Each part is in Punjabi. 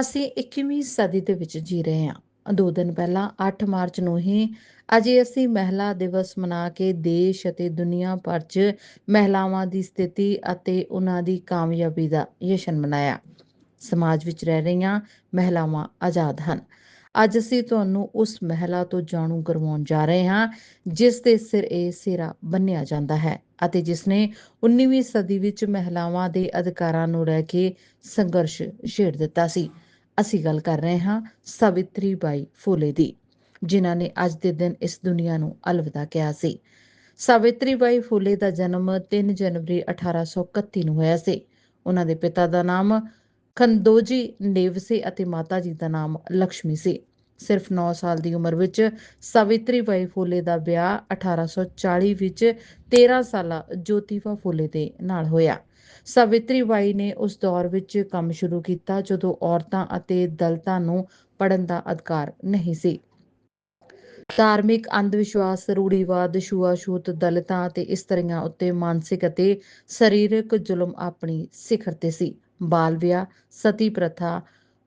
ਅਸੀਂ 21ਵੀਂ ਸਦੀ ਦੇ ਵਿੱਚ ਜੀ ਰਹੇ ਹਾਂ। ਦੋ ਦਿਨ ਪਹਿਲਾਂ 8 ਮਾਰਚ ਨੂੰ ਹੀ ਅਜੇ ਅਸੀਂ ਮਹਿਲਾ ਦਿਵਸ ਮਨਾ ਕੇ ਦੇਸ਼ ਅਤੇ ਦੁਨੀਆ ਭਰ 'ਚ ਮਹਿਲਾਵਾਂ ਦੀ ਸਥਿਤੀ ਅਤੇ ਉਹਨਾਂ ਦੀ ਕਾਮਯਾਬੀ ਦਾ ਜਸ਼ਨ ਮਨਾਇਆ। ਸਮਾਜ ਵਿੱਚ ਰਹਿ ਰਹੀਆਂ ਮਹਿਲਾਵਾਂ ਆਜ਼ਾਦ ਹਨ। ਅੱਜ ਅਸੀਂ ਤੁਹਾਨੂੰ ਉਸ ਮਹਿਲਾ ਤੋਂ ਜਾਣੂ ਕਰਵਾਉਣ ਜਾ ਰਹੇ ਹਾਂ, ਜਿਸ ਦੇ ਸਿਰ ਇਹ ਸਿਰਾ ਬੰਨਿਆ ਜਾਂਦਾ ਹੈ ਅਤੇ ਜਿਸ ਨੇ 19ਵੀਂ ਸਦੀ ਵਿੱਚ ਮਹਿਲਾਵਾਂ ਦੇ ਅਧਿਕਾਰਾਂ ਨੂੰ ਲੈ ਕੇ ਸੰਘਰਸ਼ ਛੇੜ ਦਿੱਤਾ ਸੀ। ਅਸੀਂ ਗੱਲ ਕਰ ਰਹੇ ਹਾਂ ਸਾਵਿਤਰੀ ਬਾਈ ਫੂਲੇ ਦੀ, ਜਿਨ੍ਹਾਂ ਨੇ ਅੱਜ ਦੇ ਦਿਨ ਇਸ ਦੁਨੀਆ ਨੂੰ ਅਲਵਿਦਾ ਕਿਹਾ ਸੀ। ਸਾਵਿਤਰੀ ਬਾਈ ਫੂਲੇ ਦਾ ਜਨਮ 3 ਜਨਵਰੀ 1831 ਨੂੰ ਹੋਇਆ ਸੀ। ਉਹਨਾਂ ਦੇ ਪਿਤਾ ਦਾ ਨਾਮ ਖੰਦੋਜੀ ਨੇਵਸੇ ਅਤੇ ਮਾਤਾ ਜੀ ਦਾ ਨਾਮ ਲక్ష్ਮੀ ਸੀ। ਸਿਰਫ 9 ਸਾਲ ਦੀ ਉਮਰ ਵਿੱਚ ਸਾਵਿਤਰੀ ਬਾਈ ਫੂਲੇ ਦਾ ਵਿਆਹ 1840 ਵਿੱਚ 13 ਸਾਲਾ ਜੋਤੀਬਾ ਫੂਲੇ ਦੇ ਨਾਲ ਹੋਇਆ। ਸਾਵਿਤਰੀ ਬਾਈ ਨੇ ਉਸ ਦੌਰ ਵਿੱਚ ਕੰਮ ਸ਼ੁਰੂ ਕੀਤਾ ਜਦੋਂ ਔਰਤਾਂ ਅਤੇ ਦਲਤਾਂ ਨੂੰ ਪੜ੍ਹਨ ਦਾ ਅਧਿਕਾਰ ਨਹੀਂ ਸੀ। ਧਾਰਮਿਕ ਅੰਧ ਵਿਸ਼ਵਾਸ ਰੂੜੀਵਾਦ ਛੂਆਛੂਤ, ਦਲਿਤਾਂ ਅਤੇ ਇਸਤਰੀਆਂ ਉੱਤੇ ਮਾਨਸਿਕ ਅਤੇ ਸਰੀਰਕ ਜ਼ੁਲਮ ਆਪਣੀ ਸਿਖਰ ਤੇ ਸੀ। ਬਾਲ ਵਿਆਹ, ਸਤੀ ਪ੍ਰਥਾ,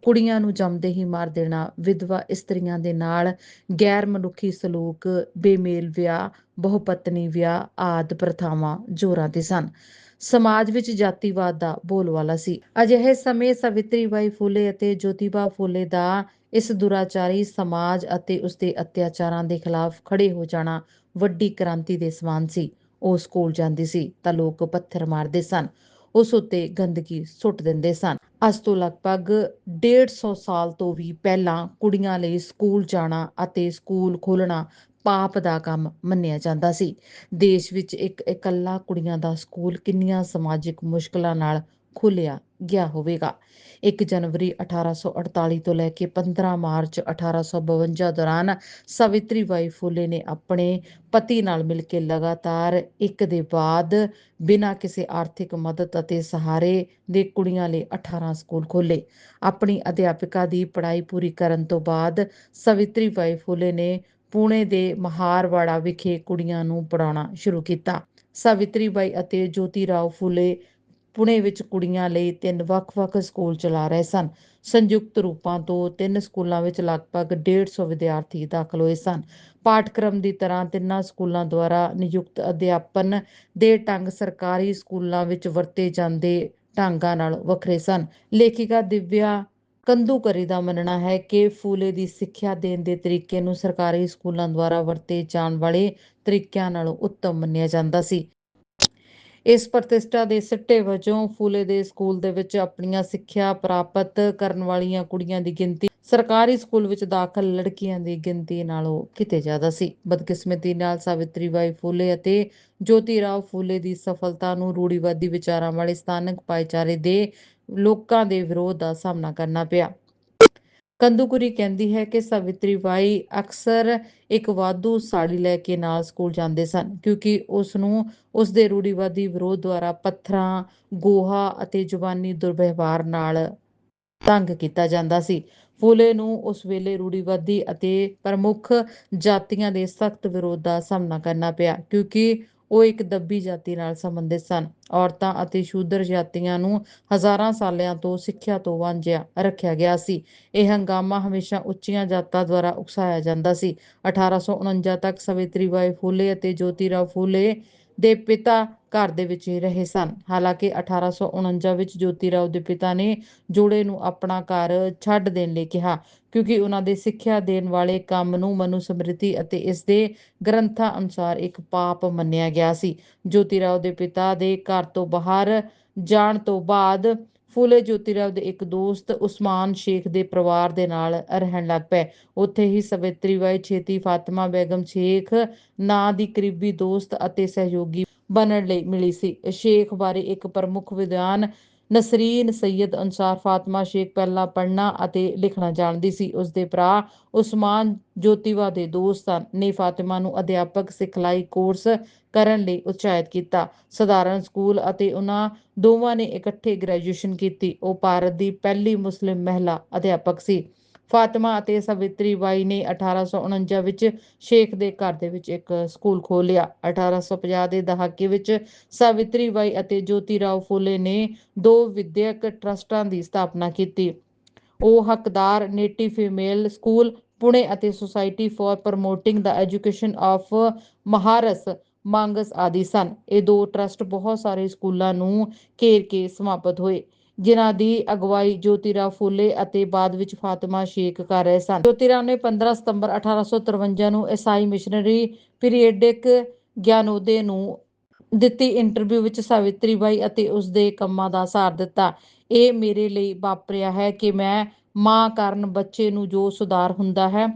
ਕੁੜੀਆਂ ਨੂੰ ਜੰਮਦੇ ਹੀ ਮਾਰ ਦੇਣਾ, ਵਿਧਵਾ ਇਸਤਰੀਆਂ ਦੇ ਨਾਲ ਗੈਰ ਮਨੁੱਖੀ ਸਲੂਕ, ਬੇਮੇਲ ਵਿਆਹ, ਬਹੁਪਤਨੀ ਵਿਆਹ ਆਦ ਪ੍ਰਥਾਵਾਂ ਜ਼ੋਰਾਂ ਤੇ ਸਨ। ਸਮਾਜ ਵਿੱਚ ਜਾਤੀਵਾਦ ਦਾ ਬੋਲਵਾਲਾ ਸੀ। ਅਜਿਹੇ ਸਮੇਂ ਸਾਵਿਤਰੀ ਫੂਲੇ ਅਤੇ ਜੋਤੀਬਾ ਫੂਲੇ ਦਾ ਇਸ ਦੁਰਾਚਾਰੀ ਸਮਾਜ ਅਤੇ ਉਸਦੇ ਅਤਿਆਚਾਰਾਂ ਦੇ ਖਿਲਾਫ ਖੜੇ ਹੋ ਜਾਣਾ ਵੱਡੀ ਕ੍ਰਾਂਤੀ ਦੇ ਸਮਾਨ ਸੀ। ਉਹ ਸਕੂਲ ਜਾਂਦੀ ਸੀ ਤਾਂ ਲੋਕ ਪੱਥਰ ਮਾਰਦੇ ਸਨ। ਉਸ ਉੱਤੇ ਗੰਦਗੀ ਸੁੱਟ ਦਿੰਦੇ ਸਨ। ਅੱਜ ਤੋਂ ਲਗਭਗ 150 ਸਾਲ ਤੋਂ ਵੀ ਪਹਿਲਾਂ ਕੁੜੀਆਂ ਲਈ ਸਕੂਲ ਜਾਣਾ ਅਤੇ ਸਕੂਲ ਖੋਲਣਾ ਪਾਪ ਦਾ ਕੰਮ ਮੰਨਿਆ ਜਾਂਦਾ ਸੀ। ਦੇਸ਼ ਵਿੱਚ ਇੱਕ ਇਕੱਲਾ ਕੁੜੀਆਂ ਦਾ ਸਕੂਲ ਕਿੰਨੀਆਂ ਸਮਾਜਿਕ ਮੁਸ਼ਕਲਾਂ ਨਾਲ ਖੁੱਲਿਆ ਗਿਆ ਹੋਵੇਗਾ। 1 ਜਨਵਰੀ 1848 ਤੋਂ ਲੈ ਕੇ 15 ਮਾਰਚ 1852 ਦੌਰਾਨ ਸਾਵਿਤਰੀ ਬਾਈ ਫੂਲੇ ਨੇ ਆਪਣੇ ਪਤੀ ਨਾਲ ਮਿਲ ਕੇ ਲਗਾਤਾਰ ਇੱਕ ਦੇ ਬਾਅਦ ਬਿਨਾਂ ਕਿਸੇ ਆਰਥਿਕ ਮਦਦ ਅਤੇ ਸਹਾਰੇ ਦੇ ਕੁੜੀਆਂ ਲਈ 18 ਸਕੂਲ ਖੋਲੇ ਆਪਣੀ ਅਧਿਆਪਕਾ ਦੀ ਪੜ੍ਹਾਈ ਪੂਰੀ ਕਰਨ ਤੋਂ ਬਾਅਦ ਸਾਵਿਤਰੀ ਬਾਈ ਫੂਲੇ ਨੇ ਪੁਣੇ ਦੇ ਮਹਾਰਵਾੜਾ ਵਿਖੇ ਕੁੜੀਆਂ ਨੂੰ ਪੜਾਉਣਾ ਸ਼ੁਰੂ ਕੀਤਾ। ਸਾਵਿਤਰੀ ਅਤੇ ਜੋਤੀ ਰਾਓ ਫੂਲੇ ਪੁਣੇ ਵਿੱਚ ਕੁੜੀਆਂ ਲਈ ਤਿੰਨ ਵੱਖ-ਵੱਖ ਸਕੂਲ ਚਲਾ ਰਹੇ ਸਨ। ਸੰਯੁਕਤ ਰੂਪਾਂ ਤੋਂ ਤਿੰਨ ਸਕੂਲਾਂ ਵਿੱਚ ਲਗਭਗ 150 ਵਿਦਿਆਰਥੀ ਦਾਖਲ ਹੋਏ ਸਨ। ਪਾਠਕ੍ਰਮ ਦੀ ਤਰ੍ਹਾਂ ਤਿੰਨਾਂ ਸਕੂਲਾਂ ਦੁਆਰਾ ਨਿਯੁਕਤ ਅਧਿਆਪਨ ਦੇ ਢੰਗ ਸਰਕਾਰੀ ਸਕੂਲਾਂ ਵਿੱਚ ਵਰਤੇ ਜਾਂਦੇ ਢੰਗਾਂ ਨਾਲ ਵੱਖਰੇ ਸਨ। ਲੇਖਿਕਾ ਦਿਵਿਆ ਕੰਦੂਕਰੀ ਦਾ ਮੰਨਣਾ ਹੈ ਕਿ ਫੂਲੇ ਦੀ ਸਿੱਖਿਆ ਦੇਣ ਦੇ ਤਰੀਕੇ ਨੂੰ ਸਰਕਾਰੀ ਸਕੂਲਾਂ ਦੁਆਰਾ ਵਰਤੇ ਜਾਣ ਵਾਲੇ ਤਰੀਕਿਆਂ ਨਾਲੋਂ ਉੱਤਮ ਮੰਨਿਆ ਜਾਂਦਾ ਸੀ। ਇਸ ਪ੍ਰਤਿਸ਼ਠਾ ਦੇ ਸਿੱਟੇ ਵਜੋਂ ਫੂਲੇ ਦੇ ਸਕੂਲ ਦੇ ਵਿੱਚ ਆਪਣੀਆਂ ਸਿੱਖਿਆ ਪ੍ਰਾਪਤ ਕਰਨ ਵਾਲੀਆਂ ਕੁੜੀਆਂ ਦੀ ਗਿਣਤੀ, ਸਰਕਾਰੀ ਸਕੂਲ ਵਿੱਚ ਦਾਖਲ ਲੜਕੀਆਂ ਦੀ ਗਿਣਤੀ ਨਾਲੋਂ ਕਿਤੇ ਜ਼ਿਆਦਾ ਸੀ। ਬਦਕਿਸਮਤੀ ਨਾਲ ਸਾਵਿਤਰੀ ਬਾਈ ਫੂਲੇ ਅਤੇ ਜੋਤੀ ਰਾਓ ਫੂਲੇ ਦੀ ਸਫਲਤਾ ਨੂੰ ਰੂੜੀਵਾਦੀ ਵਿਚਾਰਾਂ ਵਾਲੇ ਸਥਾਨਕ ਭਾਈਚਾਰੇ ਦੇ ਲੋਕਾਂ ਦੇ ਵਿਰੋਧ ਦਾ ਸਾਹਮਣਾ ਕਰਨਾ ਪਿਆ। ਕੰਦੂਕੁਰੀ ਕਹਿੰਦੀ ਹੈ ਕਿ ਸਾਵਿਤਰੀ ਬਾਈ ਅਕਸਰ ਇੱਕ ਵਾਧੂ ਸਾੜੀ ਲੈ ਕੇ ਨਾਲ ਸਕੂਲ ਜਾਂਦੇ ਸਨ, ਕਿਉਂਕਿ ਉਸ ਨੂੰ ਉਸ ਦੇ ਰੂੜੀਵਾਦੀ ਵਿਰੋਧ ਦੁਆਰਾ ਪੱਥਰਾਂ, ਗੋਹਾ ਅਤੇ ਜ਼ੁਬਾਨੀ ਦੁਰਵਿਵਹਾਰ ਨਾਲ ਤੰਗ ਕੀਤਾ ਜਾਂਦਾ ਸੀ। ਫੂਲੇ ਨੂੰ ਉਸ ਵੇਲੇ ਰੂੜੀਵਾਦੀ ਅਤੇ ਪ੍ਰਮੁੱਖ ਜਾਤੀਆਂ ਦੇ ਸਖਤ ਵਿਰੋਧ ਦਾ ਸਾਹਮਣਾ ਕਰਨਾ ਪਿਆ, ਕਿਉਂਕਿ ਉਹ ਇੱਕ ਦੱਬੀ ਜਾਤੀ ਨਾਲ ਸੰਬੰਧਿਤ ਸਨ। ਔਰਤਾਂ ਅਤੇ ਸ਼ੂਦਰ ਜਾਤੀਆਂ ਨੂੰ ਹਜ਼ਾਰਾਂ ਸਾਲਿਆਂ ਤੋਂ ਸਿੱਖਿਆ ਤੋਂ ਵਾਂਝਿਆ ਰੱਖਿਆ ਗਿਆ ਸੀ। ਇਹ ਹੰਗਾਮਾ ਹਮੇਸ਼ਾ ਉੱਚੀਆਂ ਜਾਤਾਂ ਦੁਆਰਾ ਉਕਸਾਇਆ ਜਾਂਦਾ ਸੀ। 1849 ਤੱਕ ਸਵਿਤਰੀ ਬਾਈ ਫੂਲੇ ਅਤੇ ਜੋਤੀ ਰਾਓ ਫੂਲੇ ਦੇ ਪਿਤਾ ਘਰ ਦੇ ਵਿੱਚ ਹੀ ਰਹੇ ਸਨ। ਹਾਲਾਂਕਿ 1849 ਵਿੱਚ ਜੋਤੀ ਰਾਓ ਦੇ ਪਿਤਾ ਨੇ ਜੋੜੇ ਨੂੰ ਆਪਣਾ ਘਰ ਛੱਡ ਦੇਣ ਲਈ ਕਿਹਾ। ਕਿਉਂਕਿ ਉਹਨਾਂ ਦੇ ਸਿੱਖਿਆ ਦੇਣ ਵਾਲੇ ਕੰਮ ਨੂੰ ਮਨੁ ਸਮ੍ਰਿਤੀ ਅਤੇ ਇਸ ਦੇ ਗ੍ਰੰਥਾਂ ਅਨੁਸਾਰ ਇੱਕ ਪਾਪ ਮੰਨਿਆ ਗਿਆ ਸੀ। ਜੋਤੀ ਰਾਓ ਦੇ ਪਿਤਾ ਦੇ ਘਰ ਤੋਂ ਬਾਹਰ ਜਾਣ ਤੋਂ ਬਾਅਦ ਫੂਲੇ ਜੋਤੀ ਦੇ ਇੱਕ ਦੋਸਤ ਉਸਮਾਨ ਸ਼ੇਖ ਦੇ ਪਰਿਵਾਰ ਦੇ ਨਾਲ ਰਹਿਣ ਲੱਗ ਪਏ। ਉੱਥੇ ਹੀ ਸਵਿਤਰੀ ਬਾਈ, ਛੇਤੀ ਫਾਤਿਮਾ ਬੇਗਮ ਸ਼ੇਖ ਨਾਂ ਦੀ ਕਰੀਬੀ ਦੋਸਤ ਅਤੇ ਸਹਿਯੋਗੀ ਬਣਨ ਲਈ ਮਿਲੀ ਸੀ। ਸ਼ੇਖ ਬਾਰੇ ਇੱਕ ਪ੍ਰਮੁੱਖ ਵਿਦਵਾਨ ਨਸਰੀਨ ਸੈਯਦ ਅਨਸਾਰ ਫਾਤਿਮਾ ਸ਼ੇਖ ਪਹਿਲਾਂ ਪੜ੍ਹਨਾ ਅਤੇ ਲਿਖਣਾ ਜਾਣਦੀ ਸੀ। ਉਸ ਦੇ ਭਰਾ ਉਸਮਾਨ ਜੋਤੀਵਾ ਦੇ ਦੋਸਤਾਂ ਨੇ ਫਾਤਿਮਾ ਨੂੰ ਅਧਿਆਪਕ ਸਿਖਲਾਈ ਕੋਰਸ ਕਰਨ ਲਈ ਉਤਸ਼ਾਹਿਤ ਕੀਤਾ। ਸਧਾਰਨ ਸਕੂਲ ਅਤੇ ਉਹਨਾਂ ਦੋਵਾਂ ਨੇ ਇਕੱਠੇ ਗ੍ਰੈਜੂਏਸ਼ਨ ਕੀਤੀ। ਉਹ ਭਾਰਤ ਦੀ ਪਹਿਲੀ ਮੁਸਲਿਮ ਮਹਿਲਾ ਅਧਿਆਪਕ ਸੀ। ਫਾਤਿਮਾ ਅਤੇ ਸਾਵਿਤਰੀ ਬਾਈ ਨੇ 1849 ਵਿੱਚ ਸ਼ੇਖ ਦੇ ਘਰ ਦੇ ਵਿੱਚ ਇੱਕ ਸਕੂਲ ਖੋਲ੍ਹਿਆ। 1850 ਦੇ ਦਹਾਕੇ ਵਿੱਚ ਸਾਵਿਤਰੀ ਬਾਈ ਅਤੇ ਜੋਤੀ ਰਾਓ ਫੂਲੇ ਨੇ ਦੋ ਵਿਦਿਅਕ ਟਰਸਟਾਂ ਦੀ ਸਥਾਪਨਾ ਕੀਤੀ। ਉਹ ਹੱਕਦਾਰ ਨੇਟਿਵ ਫੀਮੇਲ ਸਕੂਲ, ਪੁਣੇ ਅਤੇ ਸੁਸਾਇਟੀ ਫਾਰ ਪ੍ਰਮੋਟਿੰਗ ਦਾ ਐਜੂਕੇਸ਼ਨ ਆਫ ਮਹਾਰਸ, ਮੰਗਸ ਆਦਿ ਸਨ। ਇਹ ਦੋ ਟਰਸਟ ਬਹੁਤ ਸਾਰੇ ਸਕੂਲਾਂ ਨੂੰ ਘੇਰ ਕੇ ਸਮਾਪਤ ਹੋਏ। ਜਿਨ੍ਹਾਂ ਦੀ ਅਗਵਾਈ ਜੋਤੀਰਾਓ ਫੂਲੇ ਅਤੇ ਬਾਅਦ ਵਿੱਚ ਫਾਤਿਮਾ ਸ਼ੇਖ ਕਰ ਰਹੇ ਸਨ। ਜੋਤੀਰਾਓ ਨੇ 15 ਸਤੰਬਰ 1853 ਨੂੰ ਈਸਾਈ ਮਿਸ਼ਨਰੀ ਪੀਰੀਅਡਿਕ ਗਿਆਨੋਦੈ ਨੂੰ ਦਿੱਤੀ ਇੰਟਰਵਿਊ ਵਿੱਚ ਸਾਵਿਤਰੀ ਬਾਈ ਅਤੇ ਉਸ ਦੇ ਕੰਮਾਂ ਦਾ ਸਾਰ ਦਿੱਤਾ। ਇਹ ਮੇਰੇ ਲਈ ਵਾਪਰਿਆ ਹੈ ਕਿ ਮੈਂ ਮਾਂ ਕਾਰਨ ਬੱਚੇ ਨੂੰ ਜੋ ਸੁਧਾਰ ਹੁੰਦਾ ਹੈ,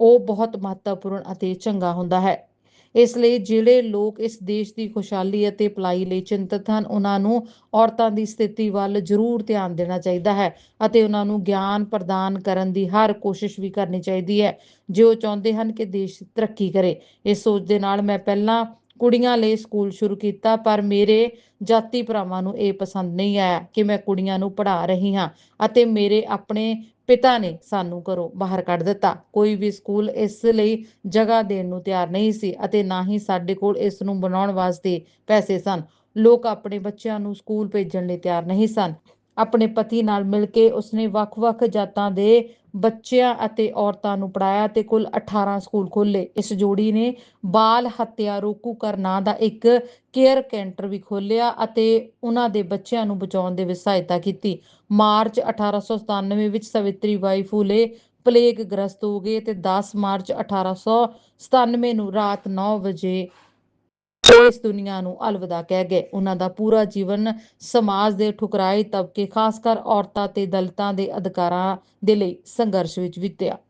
ਉਹ ਬਹੁਤ ਮਹੱਤਵਪੂਰਨ ਅਤੇ ਚੰਗਾ ਹੁੰਦਾ ਹੈ। ਇਸ ਲਈ ਜਿਹੜੇ ਲੋਕ ਇਸ ਦੇਸ਼ ਦੀ ਖੁਸ਼ਹਾਲੀ ਅਤੇ ਭਲਾਈ ਲਈ ਚਿੰਤਤ ਹਨ, ਉਹਨਾਂ ਨੂੰ ਔਰਤਾਂ ਦੀ ਸਥਿਤੀ ਵੱਲ ਜ਼ਰੂਰ ਧਿਆਨ ਦੇਣਾ ਚਾਹੀਦਾ ਹੈ ਅਤੇ ਉਹਨਾਂ ਨੂੰ ਗਿਆਨ ਪ੍ਰਦਾਨ ਕਰਨ ਦੀ ਹਰ ਕੋਸ਼ਿਸ਼ ਵੀ ਕਰਨੀ ਚਾਹੀਦੀ ਹੈ। ਜੇ ਉਹ ਚਾਹੁੰਦੇ ਹਨ ਕਿ ਦੇਸ਼ ਤਰੱਕੀ ਕਰੇ। ਇਸ ਸੋਚ ਦੇ ਨਾਲ ਮੈਂ ਪਹਿਲਾਂ ਕੁੜੀਆਂ ਲਈ ਸਕੂਲ ਸ਼ੁਰੂ ਕੀਤਾ, ਪਰ ਮੇਰੇ ਜਾਤੀ ਭਰਾਵਾਂ ਨੂੰ ਇਹ ਪਸੰਦ ਨਹੀਂ ਆਇਆ ਕਿ ਮੈਂ ਕੁੜੀਆਂ ਨੂੰ ਪੜ੍ਹਾ ਰਹੀ ਹਾਂ ਅਤੇ ਮੇਰੇ ਆਪਣੇ ਪਿਤਾ ਨੇ ਸਾਨੂੰ ਘਰੋਂ ਬਾਹਰ ਕੱਢ ਦਿੱਤਾ। ਕੋਈ ਵੀ ਸਕੂਲ ਇਸ ਲਈ ਜਗ੍ਹਾ ਦੇਣ ਨੂੰ ਤਿਆਰ ਨਹੀਂ ਸੀ ਅਤੇ ਨਾ ਹੀ ਸਾਡੇ ਕੋਲ ਇਸ ਨੂੰ ਬਣਾਉਣ ਵਾਸਤੇ ਪੈਸੇ ਸਨ। ਲੋਕ ਆਪਣੇ ਬੱਚਿਆਂ ਨੂੰ ਸਕੂਲ ਭੇਜਣ ਲਈ ਤਿਆਰ ਨਹੀਂ ਸਨ। ਆਪਣੇ ਪਤੀ ਨਾਲ ਮਿਲ ਕੇ ਉਸਨੇ ਵੱਖ-ਵੱਖ ਜਾਤਾਂ ਦੇ ਬੱਚਿਆਂ ਅਤੇ ਔਰਤਾਂ ਨੂੰ ਪੜਾਇਆ ਤੇ ਕੁੱਲ 18 ਸਕੂਲ ਖੋਲ੍ਹੇ। ਇਸ ਜੋੜੀ ਨੇ ਬਾਲ ਹੱਤਿਆ ਰੋਕੂ ਕਰ ਨਾਂ ਦਾ ਇੱਕ ਕੇਅਰ ਕੈਂਟਰ ਵੀ ਖੋਲ੍ਹਿਆ ਅਤੇ ਉਹਨਾਂ ਦੇ ਬੱਚਿਆਂ ਨੂੰ ਬਚਾਉਣ ਦੇ ਵਿੱਚ ਸਹਾਇਤਾ ਕੀਤੀ। ਮਾਰਚ 1897 ਵਿੱਚ ਸਵਿਤਰੀ ਬਾਈ ਫੂਲੇ ਪਲੇਗ ਗ੍ਰਸਤ ਹੋ ਗਏ ਤੇ 10 ਮਾਰਚ 1897 ਨੂੰ ਰਾਤ 9 ਵਜੇ ਉਹ ਇਸ ਦੁਨੀਆ ਨੂੰ ਅਲਵਿਦਾ ਕਹਿ ਗਏ। ਉਹਨਾਂ ਦਾ ਪੂਰਾ ਜੀਵਨ ਸਮਾਜ ਦੇ ਠੁਕਰਾਏ ਤਬਕੇ, ਖਾਸ ਕਰ ਔਰਤਾਂ ਤੇ ਦਲਿਤਾਂ ਦੇ ਅਧਿਕਾਰਾਂ ਦੇ ਲਈ ਸੰਘਰਸ਼ ਵਿੱਚ ਬੀਤਿਆ।